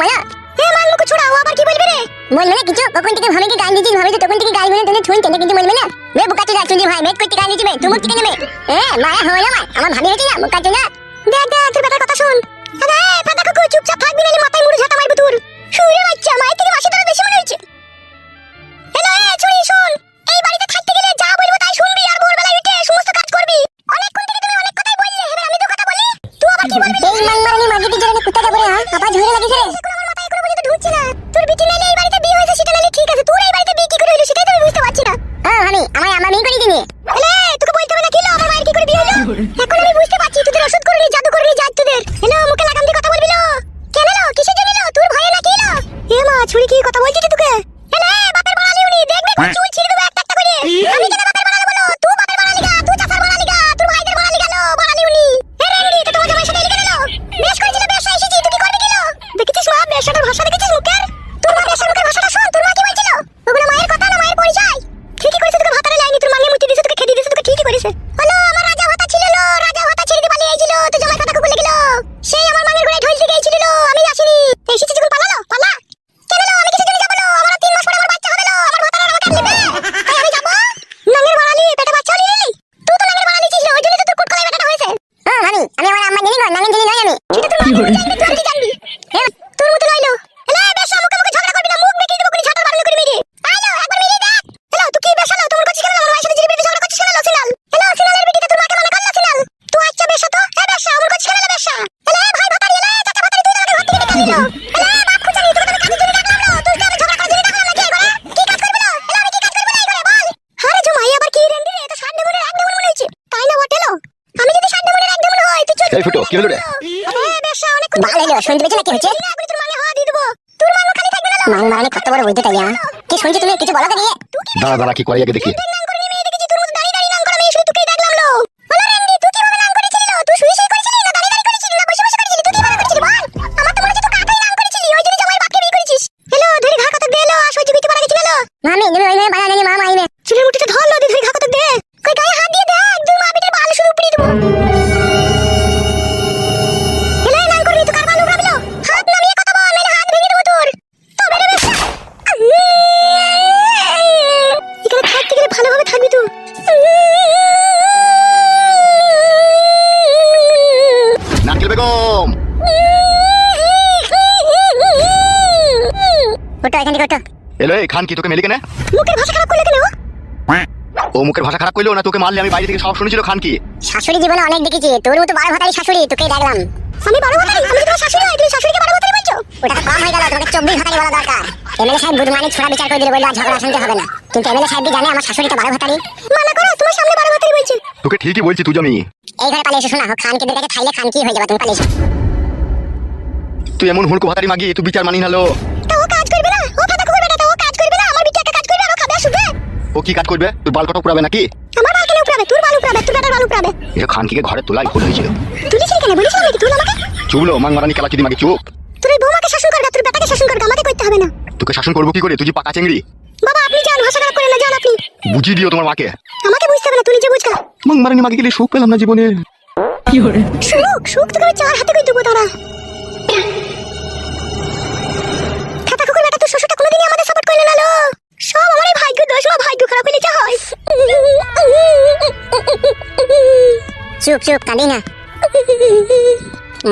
মায়া? হে মাল মুখ ছোড়া ও আবার কি বলবে রে? বলবে না কিছু? কখন থেকে ভাবে কি গান দিছিস ভাবে তো তখন থেকে গাই বলে তুমি ছুঁই তেনে কিন্তু বলবে না রে বোকা চোদা চুনি ভাই মেট করতে গান দিছি তুমি কি নেবে। এ মায়া হয় না আমার ভাবি হচ্ছে না বোকা চোদা। দেখ দেখ তোর বেটার কথা শুন। আরে ফাটা কুকু চুপচাপ থাকবি না মাথায় মুড়ি ঝাঁটা মারবি তোর। শুনে বাচ্চা মায়ের থেকে মাসি তোর বেশি মনে হচ্ছে। হ্যালো এ চুরি এখন আমি বুঝতে পারছি তোদের ওষুধ করলি জাদু করলি জাত তোদের। হ্যালো মুখে লাগাম দিয়ে কথা বলবি লো। কেন লো কিসের জন্য লো তোর ভয়ে না কি লো এ মা ছুরি কি কথা বলছিস তোকে? এলে বাপের বাড়ালি উনি দেখবে কোন চুল ছিঁড়ে দেবো একটা একটা করে? আমি কেন বাপের বাড়ালে বলো তুই বাপের বাড়ালি গা তুই চাচার বাড়ালি গা তোর ভাইদের বাড়ালি গেল বাড়ালি উনি। এ রেঙ্গি তো তোমার জামাই সাথে এলিকে গেল বেশ করেছিল বেশ এসেছি তুই কি করবি গেল দেখেছিস মা বেশাটার ভাষা দেখেছিস মুখের? কি হলো রে? অনেক ভালো হলো শুনতে পেয়েছ না কি হচ্ছে তোর হওয়া দিয়ে দেবো। তোর খালি থাকবে না মান মানে কত বড় বুঝতে তাই কি শুনছি তুমি? কিছু বলো তো দিয়ে দাঁড়া দাঁড়া কি করে আগে দেখি। নাং করে নিয়ে দেখেছি তোর মতো দাঁড়িয়ে দাঁড়িয়ে নাং? করা মেয়ে থেকে ওটা এলো খান কি তোকে মেলি কেন? মুখের ভাষা খারাপ করলে কেন ও? মুখের ভাষা খারাপ করল না তোকে মারলে আমি বাইরে থেকে সব শুনেছিল খান কি শাশুড়ি জীবনে অনেক দেখেছি তোর মতো বারো ভাতারি শাশুড়ি তোকে দেখলাম। আমি বারো ভাতারি আমি তোমার শাশুড়ি নই তুমি শাশুড়িকে বারো ভাতারি বলছো? ওটা কম হয়ে গেল তোমাকে চব্বিশ ভাতারি বলা দরকার। এমএলএ সাহেব বুধমানি ছোড়া বিচার করে দিলে বলল আর ঝগড়া শুনতে হবে না। কিন্তু এমএলএ সাহেব জানে আমার শাশুড়িটা বারো ভাতারি মানা করো তোমার সামনে বারো ভাতারি বলছে। তোকে ঠিকই বলছি তুই আমি এই ঘরে পালিয়ে এসো শোনা খানকে দেখে খাইলে খান কি হয়ে যাবে তুমি পালিয়ে তুই এমন হুড়কো ভাতারি মাগি তুই বিচার মানি নালো তো কি কাজ করবে? তুই বাল কটা পুরাবে নাকি? আমার বাল কেন উপরাবে তোর বাল উপরাবে তোর বেটার বাল উপরাবে এটা খানকিকে ঘরে তোলাই ভুল হয়েছিল। তুলিছিলি কেন বলেছিলাম নাকি তুই আমাকে চুবলো মাং মারানি খেলা চিদি মাগি চুপ। তোর বৌমাকে শাসন করবে তোর বেটাকে শাসন করবে আমাকে করতে হবে না। তোকে শাসন করব কি করে? তুই যে পাকা চেংড়ি। বাবা আপনি যান ভাষা খারাপ করেন না যান আপনি। বুঝিয়ে দিও তোমার মাকে। আমাকে বুঝতে হবে না তুই নিজে বুঝকা মাং মারানি মাগি গেলে সুখ পেলাম না জীবনে। সুখ সুখ তোকে আমি চার হাতে করে দেবো তারা খাতা কুকুর বেটা তোর শ্বশুরটা কোনোদিনই আমাদের সাপোর্ট করল না লো। সব আমার দোষ ভাগ্য খারাপ হলে যা হয়। চুপ চুপ কাঁদি না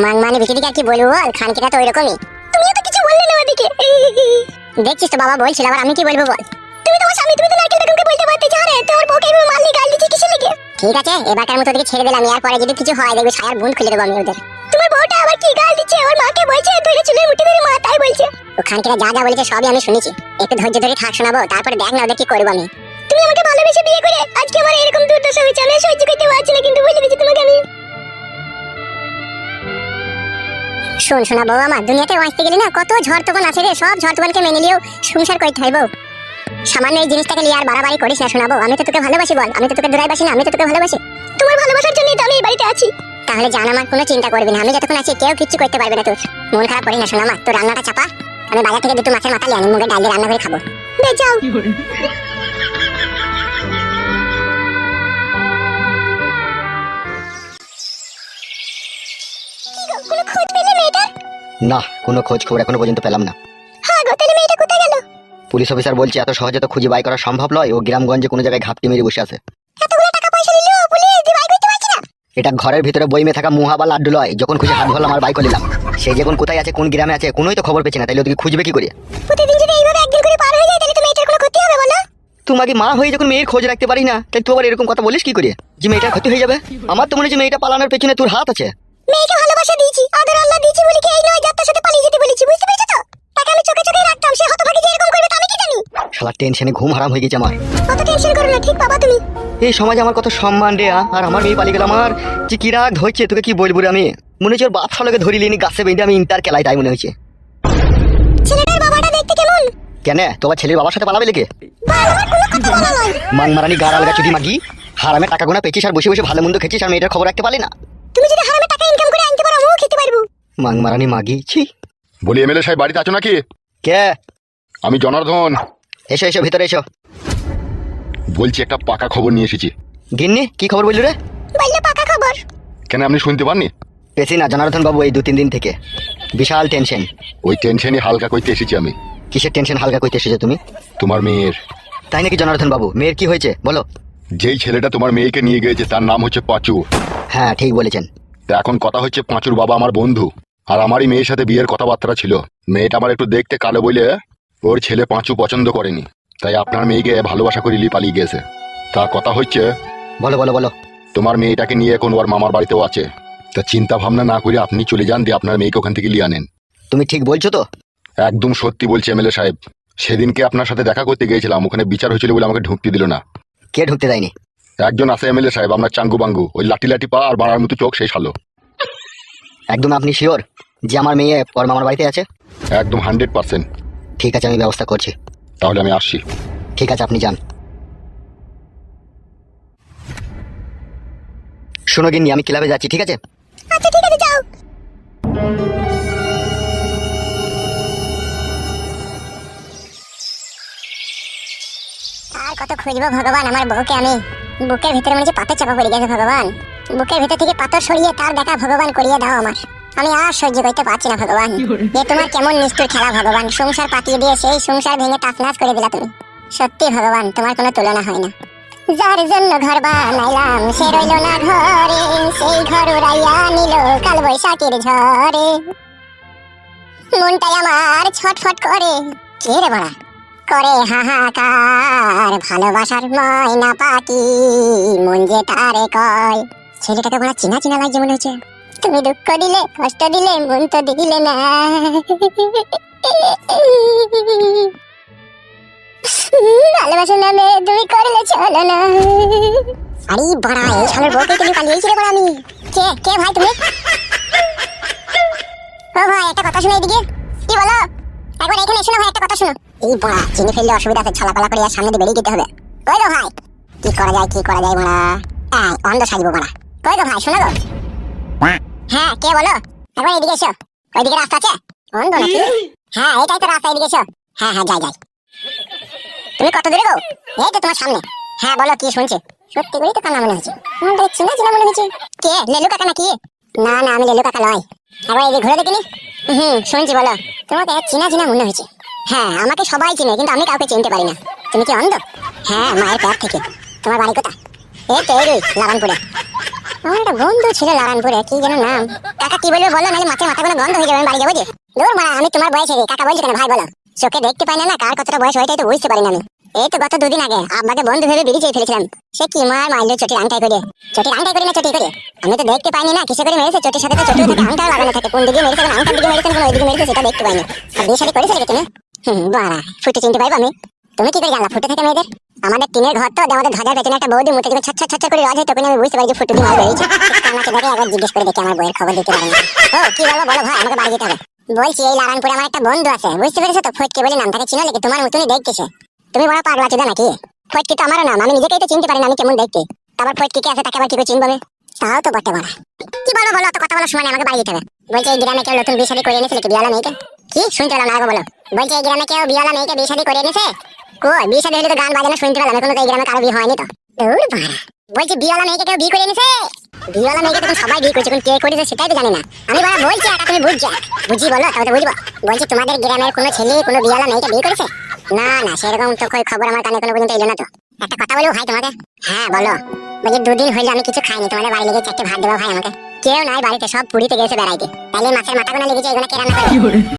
মান মানে বিকিদিকে আর কি বলব বল খানকিটা তো ওইরকমই। তুমিও তো কিছু বললে না ওদিকে। দেখছিস তো বাবা বলছিল আবার আমি কি বলব বল। তুমি তোমার স্বামী তুমি তো নারকেল বেগমকে বলতে পারতে আরে তোর বউকে এভাবে মারলি গাল দিচ্ছি কিসের লেগে ঠিক আছে এবারকার মতো ওদেরকে ছেড়ে দিলাম আর পরে যদি কিছু হয় দেখবি ছায়ার বুন খুলে দেবো আমি ওদের। তোমার বউটা আবার কি গাল দিচ্ছে? ওর মাকে বলছে তুই চুলের মুঠি ধরে মা তাই বলছে। ওখানকে যা যা বলেছে সবই আমি শুনেছি। একটু ধৈর্য ধরে থাক শোনাবো তারপরে দেখ না ওদের কি করব আমি। তুমি আমাকে ভালোবেসে বিয়ে করে আজকে আমার এরকম দুর্দশা হয়েছে আমি সহ্য করতে পারছি না কিন্তু বলে দিচ্ছি তোমাকে আমি। শোন শোনা বউ আমার দুনিয়াতে বাঁচতে গেলে না কত ঝড় তখন আছে রে সব ঝড় তখনকে মেনে নিয়েও সংসার করতে হয় বউ। সামান্য এই জিনিসটাকে নিয়ে আর বাড়াবাড়ি করিস না শোনাবো আমি তো তোকে ভালোবাসি বল আমি তো তোকে দূরাইবাসি না আমি তো তোকে ভালোবাসি। তোমার ভালোবাসার জন্যই তো আমি এই বাড়িতে আছি। তাহলে জান আমার কোনো চিন্তা করবি না আমি যতক্ষণ আছি কেউ কিচ্ছু করতে পারবে না তোর। মন খারাপ করি না শোনা আমার তোর রান্নাটা চাপা। আমি বাজার থেকে দুটো মাছের মাথা নিয়ে আনি মুগে ডাল দিয়ে রান্না করে খাব। বে যাও কোনো খোঁজ না কোনো খোঁজ খবর এখনও পর্যন্ত পেলাম না। হ্যাঁ গো তাহলে মেয়েটা কোথায় গেল? পুলিশ অফিসার বলছে এত সহজে তো খুঁজে বাই করা সম্ভব নয় ও গ্রামগঞ্জে কোনো জায়গায় ঘাপটি মেরে বসে আছে। এতগুলো টাকা পয়সা নিলো পুলিশ দিয়ে করতে পারছি এটা ঘরের ভিতরে বইমে থাকা মুহা বা লাড্ডু লয় যখন খুঁজে হাত ধরলাম আর বাই করে নিলাম। সে যখন কোথায় আছে কোন গ্রামে আছে কোনোই তো খবর পেছি না তাইলে ওদিকে খুঁজবে কি করে? প্রতিদিন যদি এইভাবে একদিন করে পার হয়ে যায় তাহলে তো মেয়েটার কোনো ক্ষতি হবে বলো? তোমাকে মা হয়ে যখন মেয়ের খোঁজ রাখতে পারি না তাই তুই আবার এরকম কথা বলিস কি করে? যে মেয়েটার ক্ষতি হয়ে যাবে? আমার তো মনে হচ্ছে মেয়েটা পালানোর পেছনে তোর হাত আছে। মেয়েকে ভালোবাসা দিয়েছি আদর আল্লাহ দিয়েছি বলে কি এই নয় যাত্রার সাথে পালিয়ে যেতে বলেছি বুঝতে পেরেছ তো? তাকে আমি চোখে চোখে রাখতাম সে হতভাগী যে এরকম করবে তা আমি কি জানি? শালা টেনশনে ঘুম হারাম হয়ে গেছে আমার। অত টেনশন করো না ঠিক বাবা তুমি। এই সমাজে আমার কত সম্মান রে আর আমার মেয়ে পালিয়ে গেল আমার যে কি রাগ ধরছে তোকে কি বলব রে আমি? মনে হচ্ছে ওর বাপ শালাকে ধরি লিনি গাছে বেঁধে আমি ইন্টার কেলাই তাই মনে হয়েছে। ছেলেটার বাবাটা দেখতে কেমন? কেন? তোমার ছেলের বাবার সাথে পালাবে লেগে? মাং মারানি গাড়াল গা চুদি মাগি হারামে টাকা গোনা পেয়েছিস আর বসে বসে ভালো মন্দ খেয়েছিস আর মেয়েটার খবর রাখতে পারলি না? তুমি যদি হারামে টাকা ইনকাম করে আনতে পারো আমিও খেতে পারব। মাং মারানি মাগি ছি। বলি এমএলএ সাহেব বাড়িতে আছো নাকি? কে? আমি জনার্দন। এসো এসো ভিতরে এসো। বলছি একটা পাকা খবর নিয়ে এসেছি। গিন্নি কি খবর বললি রে? বললে পাকা খবর। কেন আপনি শুনতে পাননি? পেছি না জনার্দন বাবু এই দু তিন দিন থেকে। বিশাল টেনশন ওই টেনশনই হালকা করতে এসেছি আমি। কিসের টেনশন হালকা করতে এসেছ তুমি? তোমার মেয়ের। তাই নাকি জনার্দন বাবু? মেয়ের কি হয়েছে? বলো। যেই ছেলেটা তোমার মেয়েকে নিয়ে গিয়েছে তার নাম হচ্ছে পাঁচু। হ্যাঁ ঠিক বলেছেন। তা এখন কথা হচ্ছে পাঁচুর বাবা আমার বন্ধু। আর আমারই মেয়ের সাথে বিয়ের কথাবার্তা ছিল। মেয়েটা আমার একটু দেখতে কালো বলে ওর ছেলে পাঁচু পছন্দ করেনি। তাই আপনার মেয়েকে ভালোবাসা করে লি পালিয়ে গেছে তা কথা হচ্ছে বলো বলো বলো। তোমার মেয়েটাকে নিয়ে এখন ওর মামার বাড়িতেও আছে। তা চিন্তা ভাবনা না করে আপনি চলে যান দিয়ে আপনার মেয়েকে ওখান থেকে লিয়ে আনেন। তুমি ঠিক বলছো তো? একদম সত্যি বলছি এমএলএ সাহেব। সেদিনকে আপনার সাথে দেখা করতে গিয়েছিলাম ওখানে বিচার হয়েছিল বলে আমাকে ঢুকতে দিল না। কে ঢুকতে দেয়নি? একজন আছে এমএলএ সাহেব আপনার চাঙ্গু বাঙ্গু। ওই লাঠি লাঠি পা আর বাড়ার মতো চোখ সেই সালো একদম আপনি শিওর যে আমার মেয়ে ওর মামার বাড়িতে আছে? একদম হান্ড্রেড পার্সেন্ট। ঠিক আছে আমি ব্যবস্থা করছি। তাহলে আমি আসছি। ঠিক আছে আপনি যান। শোনো গিন্নি আমি ক্লাবে যাচ্ছি ঠিক আছে? আচ্ছা ঠিক আছে যাও। আর কত খুঁজবো ভগবান আমার বউকে আমি? বুকের ভিতরে মনে হচ্ছে পাথর চাপা পড়ে গেছে ভগবান। বুকের ভিতর থেকে পাথর সরিয়ে তার দেখা ভগবান করিয়ে দাও আমার। আমি আর সহ্য করতে পারছি না ভগবান। এ তোমার কেমন নিষ্ঠুর খেলা ভগবান? সংসার পাতিয়ে দিয়ে সেই সংসার ভেঙে তাফনাস করে দিলা তুমি। সত্যি ভগবান তোমার কোনো তুলনা হয় না। যার জন্য ঘর বানাইলাম, সে রইল না ঘরে। সেই ঘর উড়াইয়া নিল কাল বৈশাখের ঝড়ে। মনটাই আমার ছটফট করে। কে রে বড়া? করে হাহাকার, ভালোবাসার ময়না পাখি। মন যে তারে কয়, ছেলেটাকে বড়া চিনা চিনা লাগছে মনে হচ্ছে। তুমি দুঃখ দিলে, কষ্ট দিলে, মন তো দিলে না। ভালোবাসার নামে তুমি করলে চলো না। আরে বড়া এই শালের বউকে তুমি পালিয়েছি রে বড়া আমি। কে কে ভাই তুমি? ও ভাই একটা কথা শুনে এদিকে। কি বলো? একবার এখানে এসো না ভাই একটা কথা শোনো। এই বড়া চিনি ফেললে অসুবিধা আছে ছলাপালা করে আর সামনে দিয়ে বেরিয়ে যেতে হবে। কই গো ভাই? কি করা যায় কি করা যায় বড়া? এই অন্ধ সাজবো বড়া। কই গো ভাই শোনো গো। হ্যাঁ কে বলো? একবার এদিকে এসো। ওইদিকে রাস্তা আছে? অন্ধ নাকি? হ্যাঁ এটাই তো রাস্তা এদিকে এসো। হ্যাঁ হ্যাঁ যাই যাই। তুমি কত দূরে গো? এই তো তোমার সামনে। হ্যাঁ বলো, কি শুনছে? সত্যি করেই তো কান্না মনে হচ্ছে। তাহলে চিনা চিনা মনে হচ্ছে। কে? লেলু কাকা নাকি? না না, আমি লেলু কাকা নয়। একবার এদিকে ঘুরে দেখিনি? হুম, শুনছি, বলো। তোমাকে চিনা চিনা মনে হয়েছে হ্যাঁ আমাকে সবাই চিনে, কিন্তু আমি কাউকে চিনতে পারি না। তুমি কি অন্ধ? হ্যাঁ মায়ের পেট থেকে। তোমার বাড়ি কোথা এই তো এই লারানপুরে। আমার একটা বন্ধু ছিল লারানপুরে, কি যেন নাম? কাকা কি বলবে বলো, নাহলে মাথায় মাথা কোনো গন্ধ হয়ে যাবে, আমি বাড়ি যাব যে। দূর মা আমি তোমার বয়সে কাকা বলছি কেন? ভাই, বলো। চোখে দেখতে পাই না কার কতটা বয়স হয়েছে বুঝতে পারি আমি। এই তো গত দুদিন আগে আপনাকে বন্ধু ভেবে বেরিয়ে চেয়ে ফেলেছিলাম। সে কি মার মারলো চটির আংটাই করে চটির আংটাই করে না চটি করে আমি তো দেখতে পাইনি না, কিসে করে মেরেছে? চটির সাথে তো চটি থেকে আংটা লাগানো থাকে। কোন দিকে মেরেছে আংটার দিকে মেরেছে, কোন ওইদিকে মেরেছে, সেটা দেখতে পাইনি। আর বিয়ে শাড়ি করেছে তুমি? হুম, বাড়া, ফুটে চিনতে পারব আমি। তুমি কি করে জানলা, ফুটে থাকে মেয়েদের? আমাদের টিনের ঘর তো, আমাদের ধাজার পেছনে একটা বৌদি ছাট ছাট ছাট করে রাজ হয় তখন আমি বুঝতে পারি যে ফুটে দিয়ে মাল বেরিয়েছে কানাকে দেখে একবার জিজ্ঞেস করে দেখি, আমার বইয়ের খবর দিতে পারেন ও, কি বলো বলো, ভাই, আমাকে বাড়ি যেতে হবে। বলছি, এই লারানপুরে আমার একটা বন্ধু আছে, বুঝতে পেরেছ তো? ফটকে বলে নাম তাকে চিনো নাকি? তোমার মতনই দেখতেছে তুমি বড় পাগলা চুদা নাকি? ফটকি তো আমারও নাম, আমি নিজেকেই তো চিনতে পারি না আমি কেমন দেখতে। তারপর ফটকি কে আছে তাকে আবার কি করে চিনবো তাও তো বটে বড়া কি বলো বলো তো কথা বলার সময় আমাকে বাড়ি যেতে হবে। বলছে, এই গ্রামে কেউ নতুন বিয়ে শাদী করে এনেছিল কি বিয়ালা মেয়েকে? কি? শুনতে পেলাম আগে বলো। বলছে, এই গ্রামে কেউ বিয়ালা মেয়েকে বিয়ে শাদী করে এনেছে? কই, বিয়ে শাদী হলে তো গান বাজানো শুনতে পেলাম, এখন তো এই গ্রামে কারও বিয়ে হয়নি তো। দৌড় বাড়া। বলছে বিয়ালা মেয়েকে কেউ বিয়ে করে এনেছে? বিয়ালা মেয়েকে তো সবাই বিয়ে করেছে কে করেছে সেটাই তো জানি না। আমি বড় বলছি একা তুমি বুঝছ? বুঝি বলো তবে তো বুঝব। বলছি, তোমাদের গ্রামের কোনো ছেলে, কোনো বিয়ালা মেয়েকে বিয়ে করেছে? না না, সেরকম তো কই খবর আমার কানে কোনো পর্যন্ত এলো না তো। একটা কথা বলব ভাই তোমাকে। হ্যাঁ বলো। বলছি, দুদিন হইল আমি কিছু খাইনি, তোমাদের বাড়ি লেগে চারটে ভাত দেবো ভাই আমাকে। কেউ নাই বাড়িতে, সব পুরীতে গেছে বেড়াইতে। তাইলে মাছের মাথা গোনা লেগেছে, এগুলো কে করে?